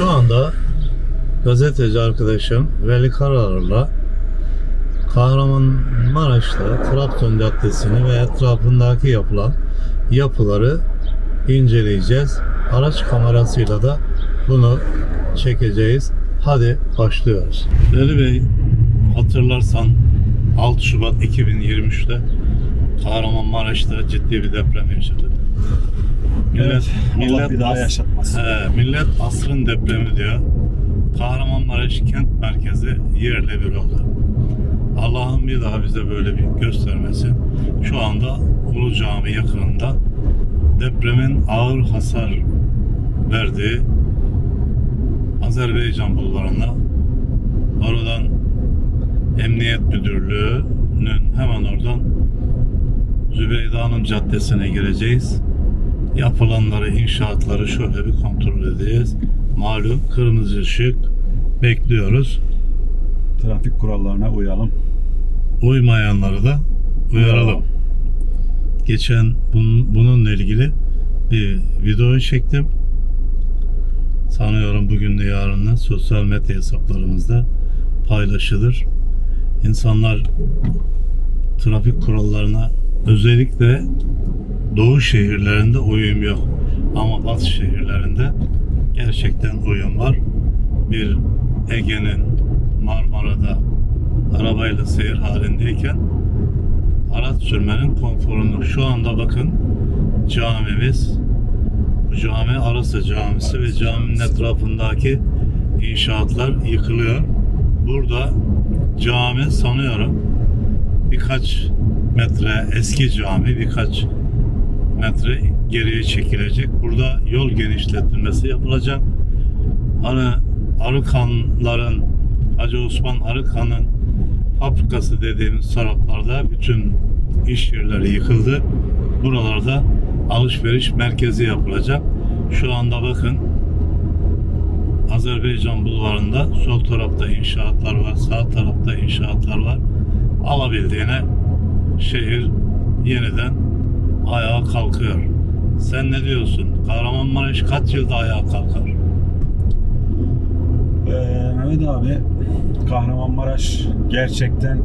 Şu anda gazeteci arkadaşım Veli Karar'la Kahramanmaraş'ta Trabzon Caddesi'ni ve etrafındaki yapılan yapıları inceleyeceğiz. Araç kamerasıyla da bunu çekeceğiz. Hadi başlıyoruz. Veli Bey hatırlarsan 6 Şubat 2023'te Kahramanmaraş'ta ciddi bir deprem yaşadık. Evet, Allah bir daha yaşatmasın. He, millet asrın depremi diyor. Kahramanmaraş kent merkezi yerle bir oldu. Allah'ım bir daha bize böyle bir göstermesin. Şu anda Ulu Cami yakınında depremin ağır hasar verdiği Azerbaycan bulvarında oradan Emniyet Müdürlüğü'nün hemen oradan Zübeyde Hanım Caddesi'ne gireceğiz. Yapılanları, inşaatları şöyle bir kontrol edeceğiz. Malum kırmızı ışık bekliyoruz. Trafik kurallarına uyalım. Uymayanları da uyaralım. Geçen bunun, bununla ilgili bir video çektim. Sanıyorum bugün de yarın da sosyal medya hesaplarımızda paylaşılır. İnsanlar trafik kurallarına özellikle doğu şehirlerinde uyum yok. Ama batı şehirlerinde gerçekten uyum var. Bir Ege'nin Marmara'da arabayla seyir halindeyken araç sürmenin konforunu şu anda bakın camimiz bu cami Arasa Camisi ve caminin etrafındaki inşaatlar yıkılıyor. Burada cami sanıyorum birkaç metre eski cami birkaç metre geriye çekilecek. Burada yol genişletilmesi yapılacak. Hani Arıkanların Hacı Osman Arıkan'ın fabrikası dediğimiz taraflarda bütün iş yerleri yıkıldı. Buralarda alışveriş merkezi yapılacak. Şu anda bakın Azerbaycan bulvarında sol tarafta inşaatlar var, sağ tarafta inşaatlar var. Alabildiğine şehir yeniden ayağa kalkıyor. Sen ne diyorsun? Kahramanmaraş kaç yılda ayağa kalkar? Ee, Mehmet abi, Kahramanmaraş gerçekten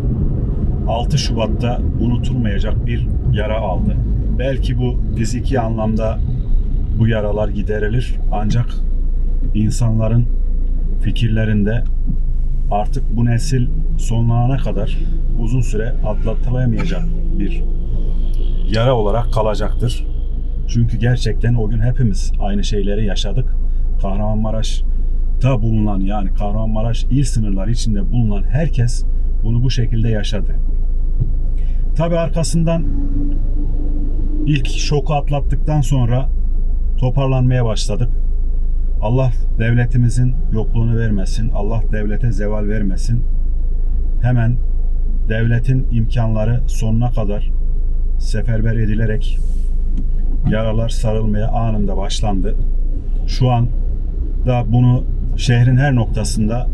6 Şubat'ta unutulmayacak bir yara aldı. Belki bu fiziki anlamda bu yaralar giderilir ancak insanların fikirlerinde artık bu nesil sonlanana kadar uzun süre atlatılamayacak bir yara olarak kalacaktır. Çünkü gerçekten o gün hepimiz aynı şeyleri yaşadık. Kahramanmaraş'ta bulunan yani Kahramanmaraş il sınırları içinde bulunan herkes bunu bu şekilde yaşadı. Tabi arkasından ilk şoku atlattıktan sonra toparlanmaya başladık. Allah devletimizin yokluğunu vermesin. Allah devlete zeval vermesin. Hemen devletin imkanları sonuna kadar seferber edilerek yaralar sarılmaya anında başlandı. Şu an da bunu şehrin her noktasında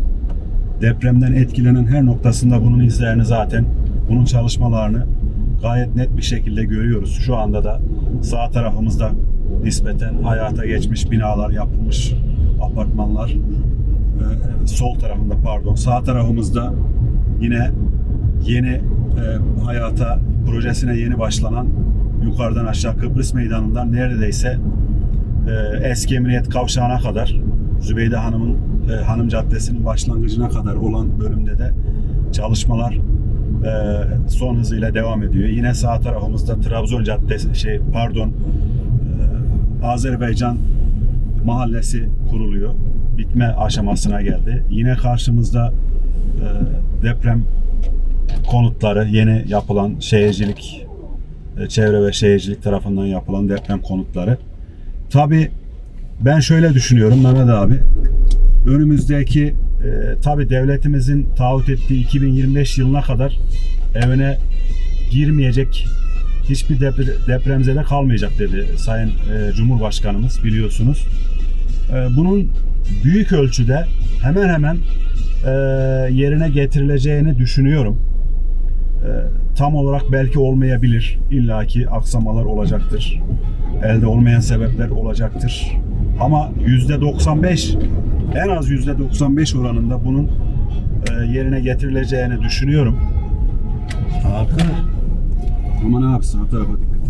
depremden etkilenen her noktasında bunun izlerini zaten bunun çalışmalarını gayet net bir şekilde görüyoruz. Şu anda da sağ tarafımızda nispeten hayata geçmiş binalar yapılmış apartmanlar Ee, sol tarafında pardon sağ tarafımızda yine yeni e, hayata projesine yeni başlanan yukarıdan aşağı Kıbrıs Meydanı'ndan neredeyse e, eski emniyet kavşağına kadar Zübeyde Hanım'ın e, Hanım Caddesi'nin başlangıcına kadar olan bölümde de çalışmalar e, son hızıyla devam ediyor. Yine sağ tarafımızda Trabzon Caddesi şey pardon e, Azerbaycan mahallesi kuruluyor. Bitme aşamasına geldi. Yine karşımızda e, deprem konutları yeni yapılan şehircilik e, çevre ve şehircilik tarafından yapılan deprem konutları. Tabi ben şöyle düşünüyorum Mehmet abi. Önümüzdeki e, tabi devletimizin taahhüt ettiği 2025 yılına kadar evine girmeyecek hiçbir depre- depremzede kalmayacak dedi Sayın e, Cumhurbaşkanımız biliyorsunuz. E, bunun büyük ölçüde hemen hemen e, yerine getirileceğini düşünüyorum. Tam olarak belki olmayabilir. İlla ki aksamalar olacaktır. Elde olmayan sebepler olacaktır. Ama yüzde 95 en az %95 oranında bunun yerine getirileceğini düşünüyorum. Hakan. Ama ne yapsın sağ tarafa dikkat.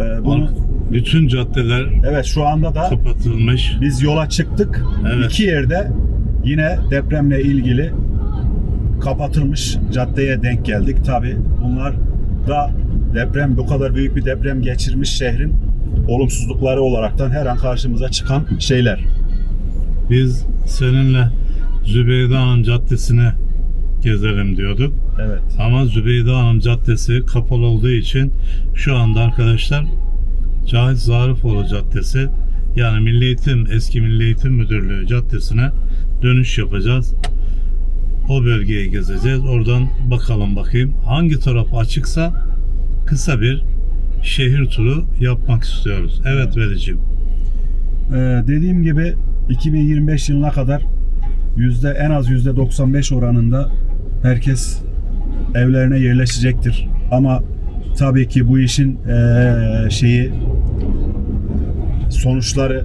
E, bunu, Bütün caddeler evet şu anda da kapatılmış. biz yola çıktık. Evet. İki yerde yine depremle ilgili kapatılmış caddeye denk geldik. Tabi bunlar da deprem bu kadar büyük bir deprem geçirmiş şehrin olumsuzlukları olaraktan her an karşımıza çıkan şeyler. Biz seninle Zübeyde Hanım Caddesi'ne gezelim diyorduk. Evet. Ama Zübeyde Hanım Caddesi kapalı olduğu için şu anda arkadaşlar Cahit Zarifoğlu Caddesi yani Milli Eğitim, eski Milli Eğitim Müdürlüğü Caddesi'ne dönüş yapacağız. O bölgeyi gezeceğiz. Oradan bakalım bakayım. Hangi taraf açıksa kısa bir şehir turu yapmak istiyoruz. Evet Velicim. Ee, dediğim gibi 2025 yılına kadar yüzde en az yüzde 95 oranında herkes evlerine yerleşecektir. Ama tabii ki bu işin eee, şeyi sonuçları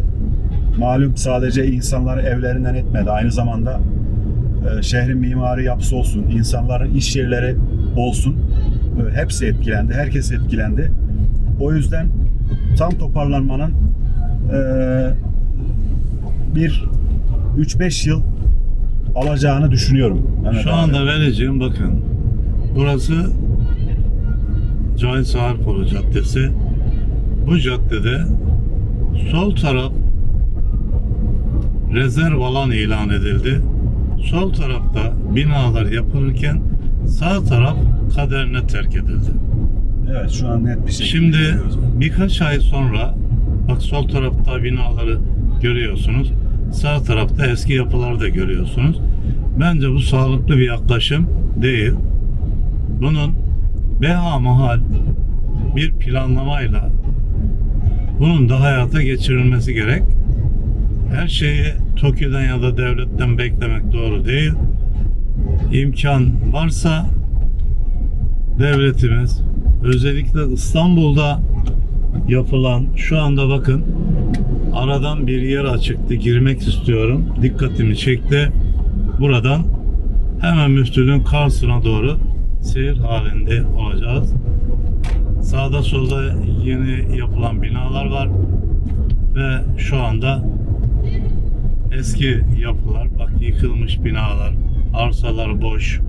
malum sadece insanları evlerinden etmedi. Aynı zamanda eee, şehrin mimari yapısı olsun, insanların iş yerleri olsun. e, hepsi etkilendi. Herkes etkilendi. O yüzden tam toparlanmanın eee, bir 3-5 yıl alacağını düşünüyorum. Mehmet Şu abi. anda vereceğim bakın. Burası Cahit Sağırpolu Caddesi. Bu caddede sol taraf rezerv alan ilan edildi. Sol tarafta binalar yapılırken sağ taraf kaderine terk edildi. Evet şu an net bir şekilde Şimdi birkaç ay sonra bak sol tarafta binaları görüyorsunuz. Sağ tarafta eski yapıları da görüyorsunuz. Bence bu sağlıklı bir yaklaşım değil. Bunun beha mahal bir planlamayla bunun da hayata geçirilmesi gerek. Her şeyi TOKİ'den ya da devletten beklemek doğru değil. İmkan varsa devletimiz özellikle İstanbul'da yapılan şu anda bakın aradan bir yer açıktı girmek istiyorum dikkatimi çekti buradan hemen Müftülüğün Kars'ına doğru seyir halinde olacağız sağda solda yeni yapılan binalar var ve şu anda eski yapılar bak yıkılmış binalar arsalar boş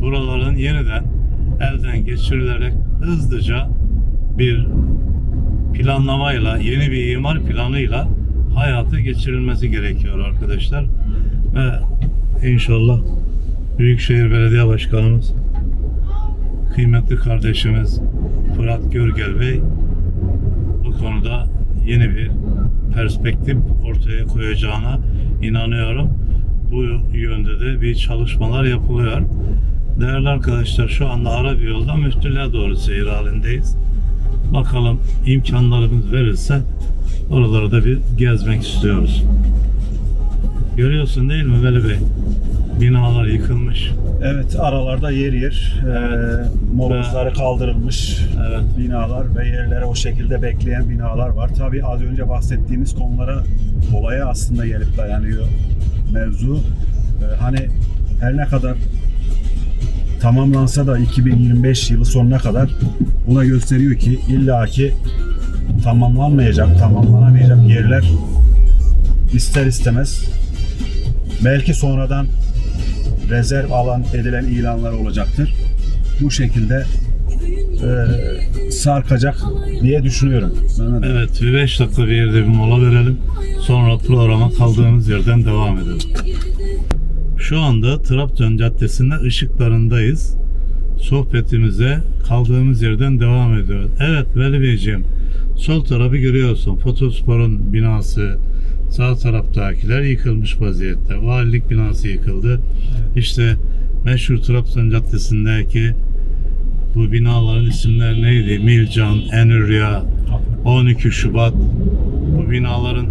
buraların yeniden elden geçirilerek hızlıca bir planlamayla, yeni bir imar planıyla hayata geçirilmesi gerekiyor arkadaşlar. Ve inşallah Büyükşehir Belediye Başkanımız kıymetli kardeşimiz Fırat Görgel Bey bu konuda yeni bir perspektif ortaya koyacağına inanıyorum. Bu yönde de bir çalışmalar yapılıyor. Değerli arkadaşlar şu anda ara bir yolda müftülüğe doğru seyir halindeyiz. Bakalım imkanlarımız verirse oraları da bir gezmek istiyoruz. Görüyorsun değil mi Veli Bey? Binalar yıkılmış. Evet aralarda yer yer Evet. e, molozları kaldırılmış Evet. binalar ve yerlere o şekilde bekleyen binalar var. Tabi az önce bahsettiğimiz konulara olaya aslında gelip dayanıyor mevzu. E, hani her ne kadar tamamlansa da 2025 yılı sonuna kadar buna gösteriyor ki illaki tamamlanmayacak, tamamlanamayacak yerler ister istemez belki sonradan rezerv alan edilen ilanlar olacaktır. Bu şekilde e, sarkacak diye düşünüyorum. Mehmet. Evet bir 5 dakika bir yerde bir mola verelim. Sonra programa kaldığımız yerden devam edelim. Şu anda Trabzon Caddesi'nde ışıklarındayız. Sohbetimize kaldığımız yerden devam ediyoruz. Evet Veli Beyciğim, sol tarafı görüyorsun. Fotospor'un binası, sağ taraftakiler yıkılmış vaziyette. Valilik binası yıkıldı. İşte meşhur Trabzon Caddesi'ndeki bu binaların isimleri neydi? Milcan, Enürya, 12 Şubat bu binaların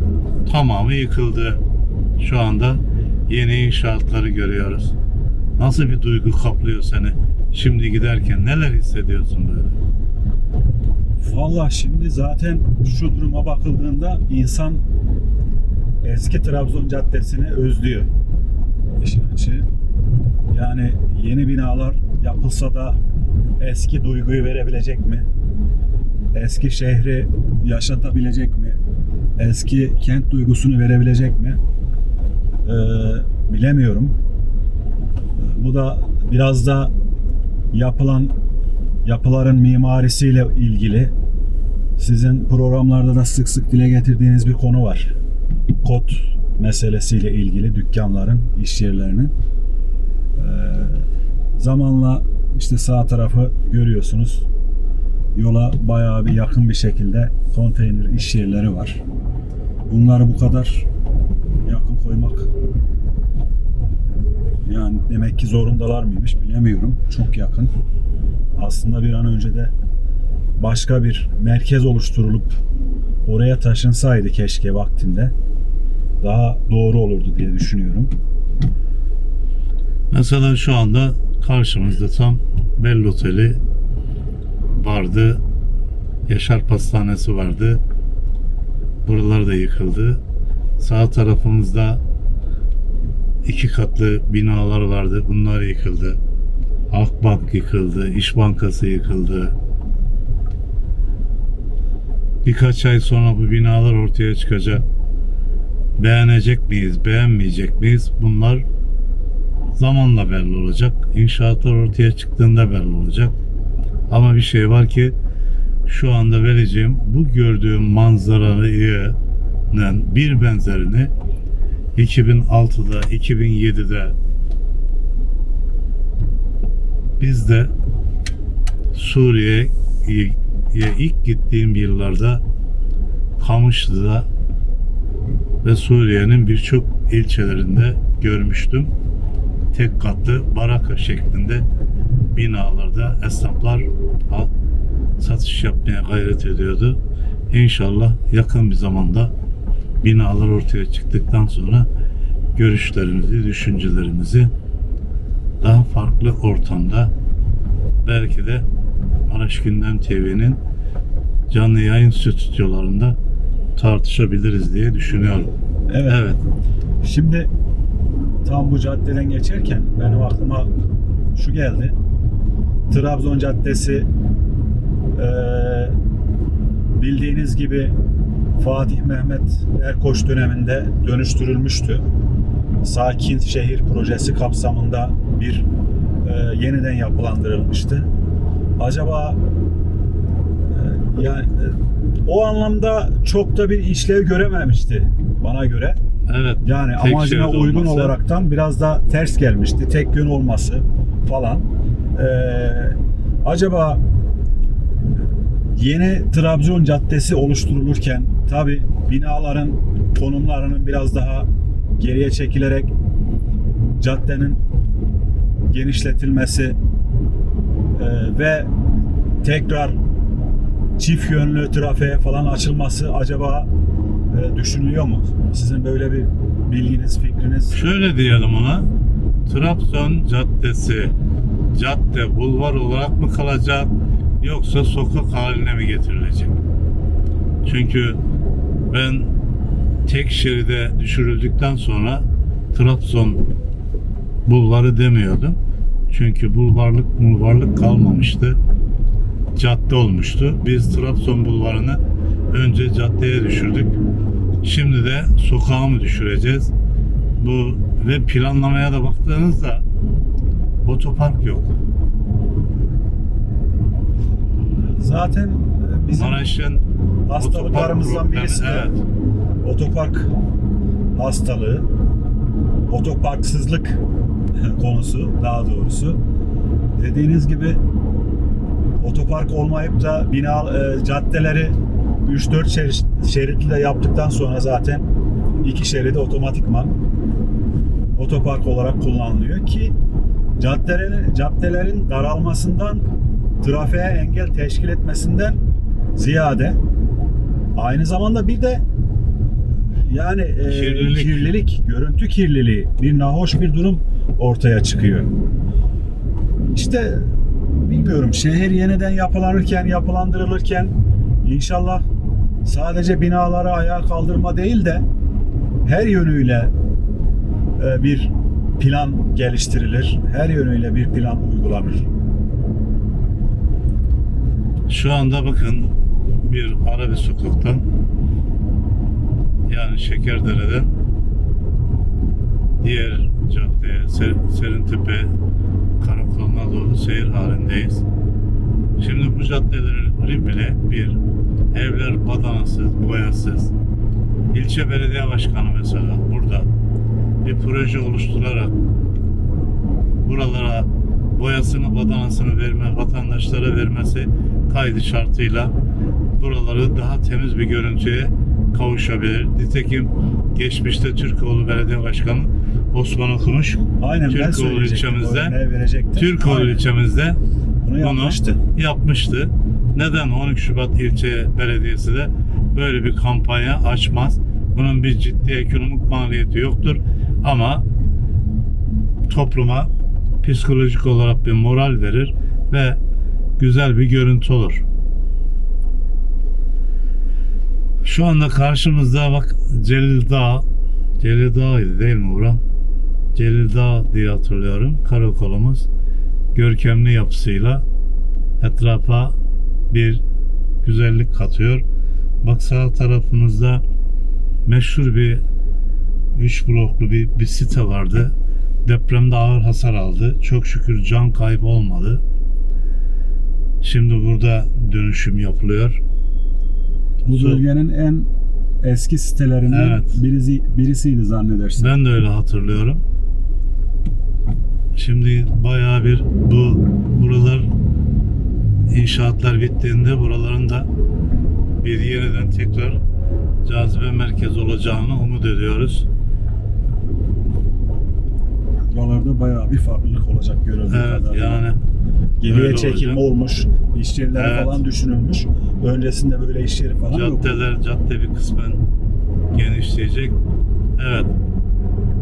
tamamı yıkıldı. Şu anda yeni inşaatları görüyoruz. Nasıl bir duygu kaplıyor seni? Şimdi giderken neler hissediyorsun böyle? Valla şimdi zaten şu duruma bakıldığında insan eski Trabzon Caddesi'ni özlüyor. İşin açığı. Yani yeni binalar yapılsa da eski duyguyu verebilecek mi? Eski şehri yaşatabilecek mi? Eski kent duygusunu verebilecek mi? Ee, bilemiyorum. Bu da biraz da yapılan yapıların mimarisiyle ilgili sizin programlarda da sık sık dile getirdiğiniz bir konu var. Kod meselesiyle ilgili dükkanların, iş yerlerinin. Ee, zamanla işte sağ tarafı görüyorsunuz. Yola bayağı bir yakın bir şekilde konteyner iş yerleri var. Bunları bu kadar yakın koymak yani demek ki zorundalar mıymış bilemiyorum. Çok yakın. Aslında bir an önce de başka bir merkez oluşturulup oraya taşınsaydı keşke vaktinde daha doğru olurdu diye düşünüyorum. Mesela şu anda karşımızda tam Bell Oteli vardı. Yaşar Pastanesi vardı. Buralar da yıkıldı. Sağ tarafımızda iki katlı binalar vardı. Bunlar yıkıldı. Akbank yıkıldı. İş Bankası yıkıldı. Birkaç ay sonra bu binalar ortaya çıkacak. Beğenecek miyiz, beğenmeyecek miyiz? Bunlar zamanla belli olacak. İnşaatlar ortaya çıktığında belli olacak. Ama bir şey var ki şu anda vereceğim bu gördüğüm manzaranın bir benzerini 2006'da, 2007'de biz de Suriye'ye ilk gittiğim yıllarda Kamışlı'da ve Suriye'nin birçok ilçelerinde görmüştüm. Tek katlı baraka şeklinde binalarda esnaflar satış yapmaya gayret ediyordu. İnşallah yakın bir zamanda binalar ortaya çıktıktan sonra görüşlerimizi, düşüncelerimizi daha farklı ortamda belki de Maraş Gündem TV'nin canlı yayın stüdyolarında tartışabiliriz diye düşünüyorum. Evet. Evet. Şimdi tam bu caddeden geçerken benim aklıma şu geldi. Trabzon Caddesi eee, bildiğiniz gibi Fatih Mehmet Erkoç döneminde dönüştürülmüştü. Sakin Şehir Projesi kapsamında bir eee, yeniden yapılandırılmıştı. Acaba yani eee, o anlamda çok da bir işlev görememişti bana göre. Evet. Yani amacına uygun olması. olaraktan biraz da ters gelmişti. Tek yön olması falan. Ee, acaba yeni Trabzon Caddesi oluşturulurken tabi binaların konumlarının biraz daha geriye çekilerek caddenin genişletilmesi e, ve tekrar çift yönlü trafiğe falan açılması acaba e, düşünülüyor mu? Sizin böyle bir bilginiz, fikriniz? Şöyle diyelim ona. Trabzon Caddesi cadde bulvar olarak mı kalacak yoksa sokak haline mi getirilecek? Çünkü ben tek şeride düşürüldükten sonra Trabzon bulvarı demiyordum. Çünkü bulvarlık bulvarlık kalmamıştı. Cadde olmuştu. Biz Trabzon bulvarını önce caddeye düşürdük. Şimdi de sokağa mı düşüreceğiz? Bu ve planlamaya da baktığınızda otopark yok. Zaten e, bizim Maraş'ın hastalıklarımızdan birisi de evet. otopark hastalığı, otoparksızlık konusu daha doğrusu. Dediğiniz gibi otopark olmayıp da bina e, caddeleri 3-4 şerit, şeritli de yaptıktan sonra zaten iki şeridi otomatikman otopark olarak kullanılıyor ki caddelerin caddelerin daralmasından trafiğe engel teşkil etmesinden ziyade aynı zamanda bir de yani e, Kirlilik. kirlilik, görüntü kirliliği, bir nahoş bir durum ortaya çıkıyor. İşte bilmiyorum şehir yeniden yapılanırken, yapılandırılırken inşallah sadece binaları ayağa kaldırma değil de her yönüyle e, bir plan geliştirilir. Her yönüyle bir plan uygulanır. Şu anda bakın bir ara bir sokaktan yani Şekerdere'den diğer caddeye Ser, Serintepe karakoluna doğru seyir halindeyiz. Şimdi bu caddeleri bile bir evler badanasız, boyasız. İlçe belediye başkanı mesela burada bir proje oluşturarak buralara boyasını badanasını verme vatandaşlara vermesi kaydı şartıyla buraları daha temiz bir görüntüye kavuşabilir. Nitekim geçmişte Türkoğlu Belediye Başkanı Osman Okumuş Aynen ben Türkoğlu ilçemizde. Türkoğlu ilçemizde Bunu yapmıştı. yapmıştı. Neden 12 Şubat ilçe belediyesi de böyle bir kampanya açmaz? Bunun bir ciddi ekonomik maliyeti yoktur ama topluma psikolojik olarak bir moral verir ve güzel bir görüntü olur. Şu anda karşımızda bak Celil Dağ. Celil Dağ'ydı değil mi Uğran? Celil Dağ diye hatırlıyorum. Karakolumuz görkemli yapısıyla etrafa bir güzellik katıyor. Bak sağ tarafımızda meşhur bir üç bloklu bir, bir site vardı. Depremde ağır hasar aldı. Çok şükür can kaybı olmadı. Şimdi burada dönüşüm yapılıyor. Bu bölgenin en eski sitelerinden Evet. birisi, birisiydi zannedersin. Ben de öyle hatırlıyorum. Şimdi bayağı bir bu buralar inşaatlar bittiğinde buraların da bir yeniden tekrar cazibe merkezi olacağını umut ediyoruz. Buralarda bayağı bir farklılık olacak görüldüğü Evet kadarıyla. yani Geriye çekim olacak. olmuş. İş yerleri Evet. falan düşünülmüş. Öncesinde böyle iş yeri falan yok. caddeler cadde bir kısmen genişleyecek. Evet.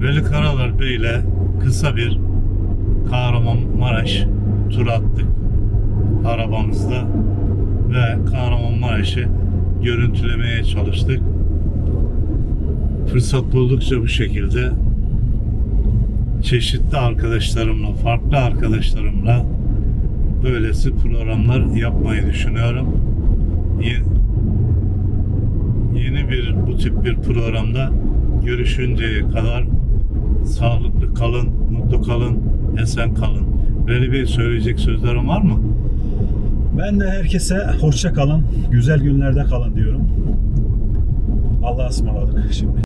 Veli Karalar Bey ile kısa bir Kahramanmaraş turu attık arabamızda ve Kahramanmaraş'ı görüntülemeye çalıştık. Fırsat buldukça bu şekilde çeşitli arkadaşlarımla, farklı arkadaşlarımla böylesi programlar yapmayı düşünüyorum. Yeni bir bu tip bir programda görüşünceye kadar sağlıklı kalın, mutlu kalın, esen kalın. Veli Bey söyleyecek sözlerim var mı? Ben de herkese hoşça kalın, güzel günlerde kalın diyorum. Allah'a ısmarladık şimdi.